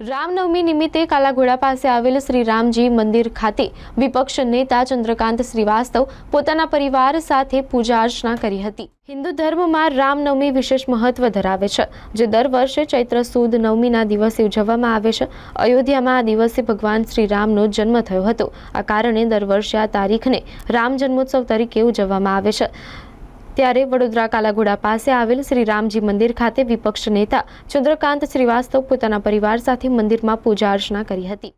રામનવમી નિમિત્તે કાલાઘોડા પાસે આવેલ શ્રી રામજી મંદિર ખાતે વિપક્ષ નેતા ચંદ્રકાંત શ્રીવાસ્તવ પોતાના પરિવાર સાથે પૂજા અર્ચના કરી હતી. હિન્દુ ધર્મમાં રામનવમી વિશેષ મહત્વ ધરાવે છે, જે દર વર્ષે ચૈત્ર સુદ નવમીના દિવસે ઉજવવામાં આવે છે. અયોધ્યામાં આ દિવસે ભગવાન શ્રી રામનો જન્મ થયો હતો. આ કારણે દર વર્ષે આ તારીખને રામ જન્મોત્સવ તરીકે ઉજવવામાં આવે છે. ત્યારે વડોદરા કાલાઘોડા પાસે આવેલ શ્રી રામજી મંદિર ખાતે વિપક્ષ નેતા ચંદ્રકાંત શ્રીવાસ્તવ પોતાના પરિવાર સાથે મંદિરમાં પૂજા અર્ચના કરી હતી.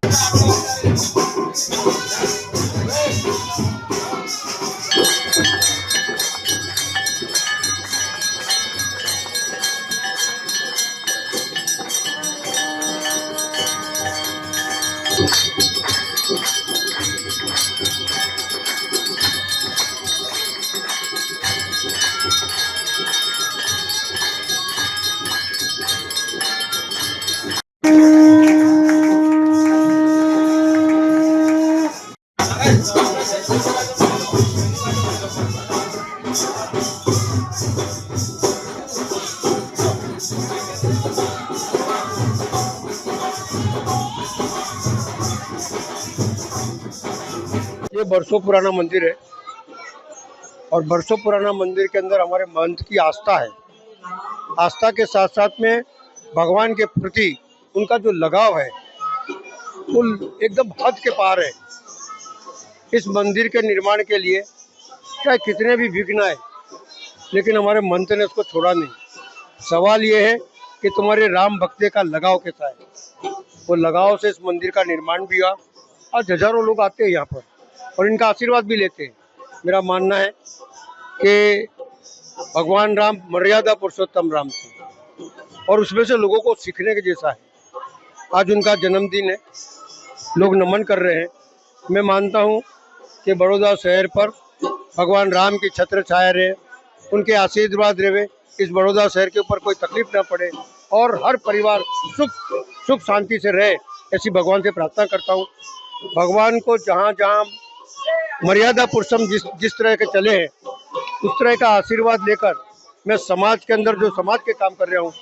ये बरसों पुराना मंदिर है और बरसों पुराना मंदिर के अंदर हमारे महंत की आस्था है। आस्था के साथ साथ में भगवान के प्रति उनका जो लगाव है, वो एकदम हद के पार है। इस मंदिर के निर्माण के लिए चाहे कितने भी विघ्न आए, लेकिन हमारे मंत्र ने उसको छोड़ा नहीं। सवाल ये है कि तुम्हारे राम भक्ति का लगाव कैसा है? वो लगाव से इस मंदिर का निर्माण भी हुआ आज हज़ारों लोग आते हैं यहाँ पर और इनका आशीर्वाद भी लेते हैं। मेरा मानना है कि भगवान राम मर्यादा पुरुषोत्तम राम थे और उसमें से लोगों को सीखने के जैसा है। आज उनका जन्मदिन है, लोग नमन कर रहे हैं। मैं मानता हूँ कि बड़ौदा शहर पर भगवान राम की छत्र छाया रहे, उनके आशीर्वाद रहे इस बड़ौदा शहर के ऊपर कोई तकलीफ़ ना पड़े और हर परिवार सुख सुख शांति से रहे, ऐसी भगवान से प्रार्थना करता हूँ। भगवान को जहाँ जहाँ मर्यादा पुरुषम जिस जिस तरह के चले हैं, उस तरह का आशीर्वाद लेकर मैं समाज के अंदर जो समाज के काम कर रहा हूँ,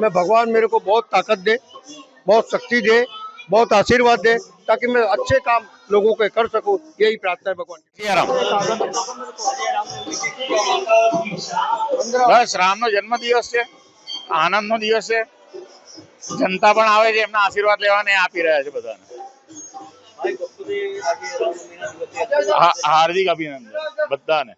मैं भगवान मेरे को बहुत ताकत दे, बहुत शक्ति दे बहुत आशीर्वाद दे ताकि मैं अच्छे काम लोगों के कर सकूं यही प्रार्थना है भगवान की સિયારામ બસ રામનો જન્મ દિવસ છે આનંદનો દિવસ છે જનતા પણ આવે છે એમના આશીર્વાદ લેવાને આપી રહ્યા છે બધાને હા- હાર્દિક અભિનંદન બધાને